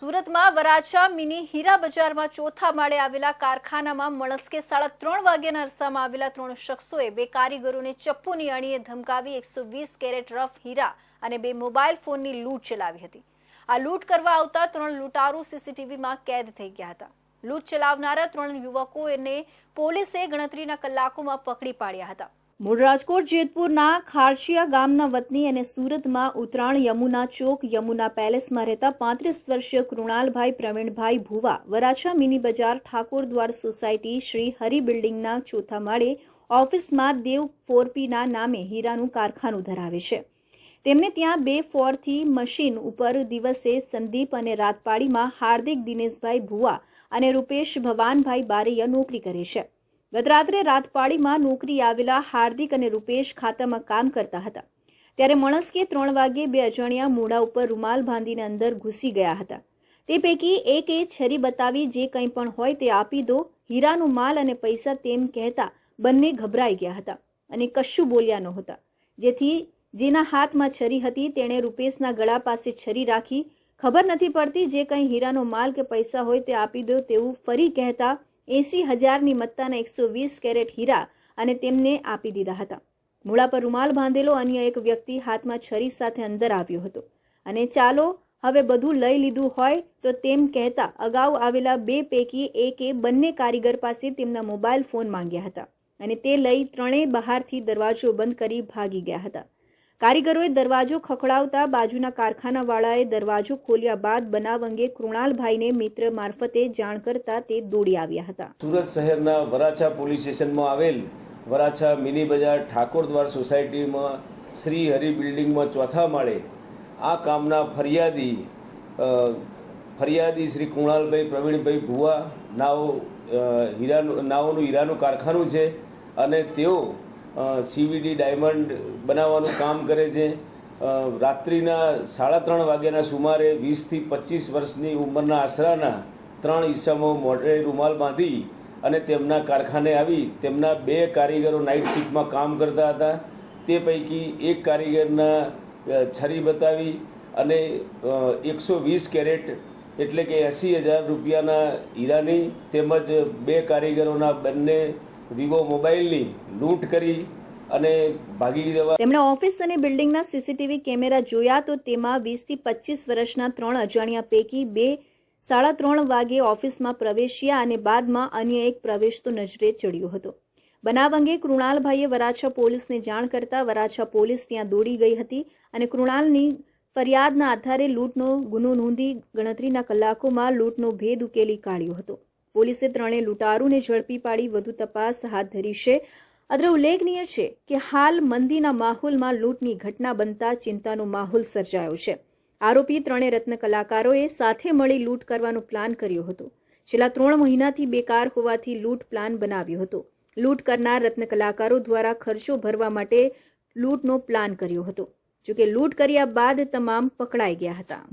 સુરતમાં વરાછા મિની હીરા બજારમાં ચોથા માળે આવેલા કારખાનામાં મળસ્કે સાડા ત્રણ વાગ્યાના અરસામાં આવેલા ત્રણ શખ્સોએ બે કારીગરોને ચપ્પુની અણીએ ધમકાવી એકસો વીસ કેરેટ રફ હીરા અને બે મોબાઈલ ફોનની લૂંટ ચલાવી હતી. આ લૂંટ કરવા આવતા ત્રણ લૂંટારૂ સીસીટીવીમાં કેદ થઈ ગયા હતા. લૂંટ ચલાવનારા ત્રણ યુવકોને પોલીસે ગણતરીના કલાકોમાં પકડી પાડ્યા હતા. મૂળ રાજકોટ, જેતપુરના ખારશિયા ગામના વતની અને સુરતમાં ઉત્તરાયણ યમુના ચોક, યમુના પેલેસમાં રહેતા પાંત્રીસ વર્ષીય કૃણાલભાઈ પ્રવીણભાઈ ભુવા વરાછા મિની બજાર, ઠાકોર દ્વાર સોસાયટી, શ્રી હરિ બિલ્ડિંગના ચોથા માળે ઓફિસમાં દેવ ફોરપીના નામે હીરાનું કારખાનું ધરાવે છે. તેમને ત્યાં બે ફોરથી મશીન ઉપર દિવસે સંદીપ અને રાતપાડીમાં હાર્દિક દિનેશભાઈ ભુવા અને રૂપેશ ભવાનભાઈ બારૈયા નોકરી કરે છે. ગત રાત્રે રાતપાડીમાં નોકરી આવેલા હાર્દિક અને રૂપેશ ખાતામાં કામ કરતા હતા. ત્યારે મણસ્કે ત્રણ વાગ્યે બે અજાણ્યા મોઢા ઉપર રૂમાલ બાંધીને અંદર ઘૂસી ગયા હતા. તે પૈકી એકે છરી બતાવી જે કંઈ પણ હોય તે આપી દો, હીરાનો માલ અને પૈસા તેમ કહેતા બંને ગભરાઈ ગયા હતા અને કશું બોલ્યા નહોતા. જેથી જેના હાથમાં છરી હતી તેણે રૂપેશના ગળા પાસે છરી રાખી, ખબર નથી પડતી જે કંઈ હીરાનો માલ કે પૈસા હોય તે આપી દો તેવું ફરી કહેતા એસી હજારની મત્તાના એકસો વીસ કેરેટ હીરા અને તેમને આપી દીધા હતા. મૂળા પર રૂમાલ બાંધેલો અન્ય એક વ્યક્તિ હાથમાં છરી સાથે અંદર આવ્યો હતો. અને ચાલો, હવે બધું લઈ લીધું હોય તો તેમ કહેતા અગાઉ આવેલા બે પૈકી એકે બંને કારીગર પાસે તેમના મોબાઈલ ફોન માંગ્યા હતા અને તે લઈ ત્રણેય બહારથી દરવાજો બંધ કરી ભાગી ગયા હતા. કારીગરોએ દરવાજો ખખડાવતા બાજુના કારખાનાવાળાએ દરવાજો ખોલ્યા બાદ બનાવ અંગે કૃણાલભાઈને મિત્ર મારફતે જાણ કરતા તે દોડી આવ્યા હતા. સુરત શહેરના વરાછા પોલીસ સ્ટેશનમાં આવેલ વરાછા મિની બજાર ઠાકોર દ્વાર સોસાયટીમાં શ્રી હરિ બિલ્ડિંગમાં ચોથા માળે આ કામના ફરિયાદી ફરિયાદી શ્રી કુણાલભાઈ, પ્રવીણભાઈ ભુવા, નાઓ હીરાનું, નાઓનું હીરાનું કારખાનું છે અને તેઓ સીવીડી ડાયમંડ બનાવવાનું કામ કરે છે. રાત્રિના સાડા ત્રણ વાગ્યાના સુમારે વીસથી પચીસ વર્ષની ઉંમરના આશરાના ત્રણ ઈસમો મોઢે રૂમાલ બાંધી અને તેમના કારખાને આવી તેમના બે કારીગરો નાઇટ શિફ્ટમાં કામ કરતા હતા. તે પૈકી એક કારીગરના છરી બતાવી અને એકસો વીસ કેરેટ એટલે કે એંસી હજાર રૂપિયાના હીરાની તેમજ બે કારીગરોના બંને વિવો મોબાઈલની લૂંટ કરી અને ભાગી જવા તેમણે ઓફિસ અને બિલ્ડિંગના સીસીટીવી કેમેરા જોયા તો તેમાં વીસથી પચીસ વર્ષના ત્રણ અજાણ્યા પૈકી બે સાડા ત્રણ વાગે ઓફિસમાં પ્રવેશ્યા અને બાદમાં અન્ય એક પ્રવેશ તો નજરે ચડ્યો હતો. બનાવ અંગે કૃણાલભાઈએ વરાછા પોલીસને જાણ કરતા વરાછા પોલીસ ત્યાં દોડી ગઈ હતી અને કૃણાલની ફરિયાદના આધારે લૂંટનો ગુનો નોંધી ગણતરીના કલાકોમાં લૂંટનો ભેદ ઉકેલી કાઢ્યો હતો. પોલીસે ત્રણેય લૂંટારૂને ઝડપી પાડી વધુ તપાસ હાથ ધરી છે. અત્રે ઉલ્લેખનીય છે કે હાલ મંદીના માહોલમાં લૂંટની ઘટના બનતા ચિંતાનો માહોલ સર્જાયો છે. આરોપી ત્રણેય રત્ન કલાકારોએ સાથે મળી લૂંટ કરવાનો પ્લાન કર્યો હતો. છેલ્લા ત્રણ મહિનાથી બેકાર હોવાથી લૂંટ પ્લાન બનાવ્યો હતો. લૂંટ કરનાર રત્ન કલાકારો દ્વારા ખર્ચો ભરવા માટે લૂંટનો પ્લાન કર્યો હતો. જોકે લૂંટ કર્યા બાદ તમામ પકડાઈ ગયા હતા.